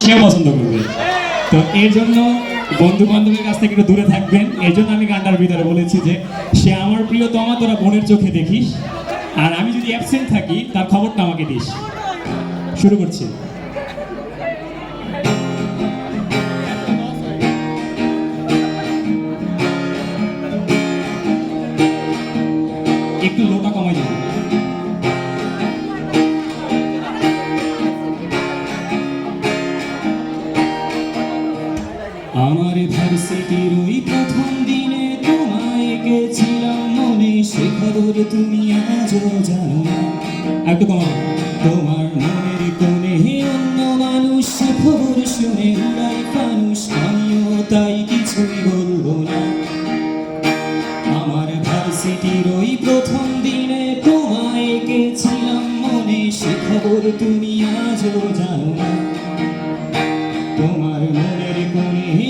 সেও পছন্দ করবে। তো এর জন্য বন্ধু বান্ধবের কাছ থেকে একটু দূরে থাকবেন। এই জন্য আমি গানটার ভিতরে বলেছি যে, সে আমার প্রিয় তমা, তোরা বোনের চোখে দেখিস। আর আমি যদি অ্যাবসেন্ট থাকি, তার খবরটা আমাকে দিস। শুরু করছি। আমার ভার্সিটির ওই প্রথম দিনে তোমায় গেছিলাম মনে। সে খবর তুমি আজও জানো না। একটু কমাবো তোমার মনের কোণে অন্য মানুষ খবর শুনে উড়াই মানুষ আমিও তাই কিছুই বলব না। আমার ভার্সিটির ওই প্রথম দিনে তোমায় গেছিলাম মনে। সে খবর তুমি আজও জানো না। তোমার মনের কোণে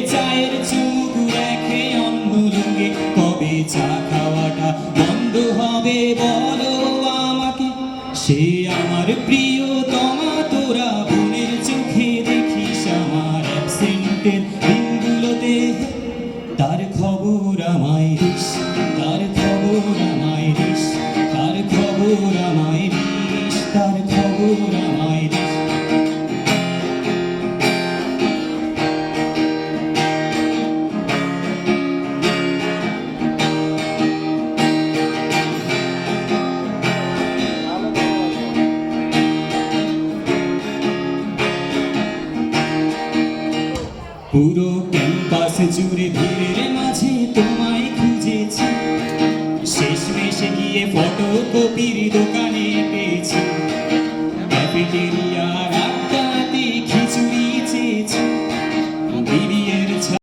চায়ের চুমুক রেখে অন্য লুঙ্গে কবে চা খাওয়াটা বন্ধ হবে বলো আমাকে? সে আমার প্রিয় তমা, তোরা বোনের চোখে দেখিস আমার অ্যাবসেন্টের দিনগুলোতে তার খবর আমায় তার খবর আমায় পুরো ক্যাম্পাস জুড়ে ভিড়ের মাঝে তোমায় খুঁজেছি। শেষ মেশে গিয়ে ফটো কপির দোকান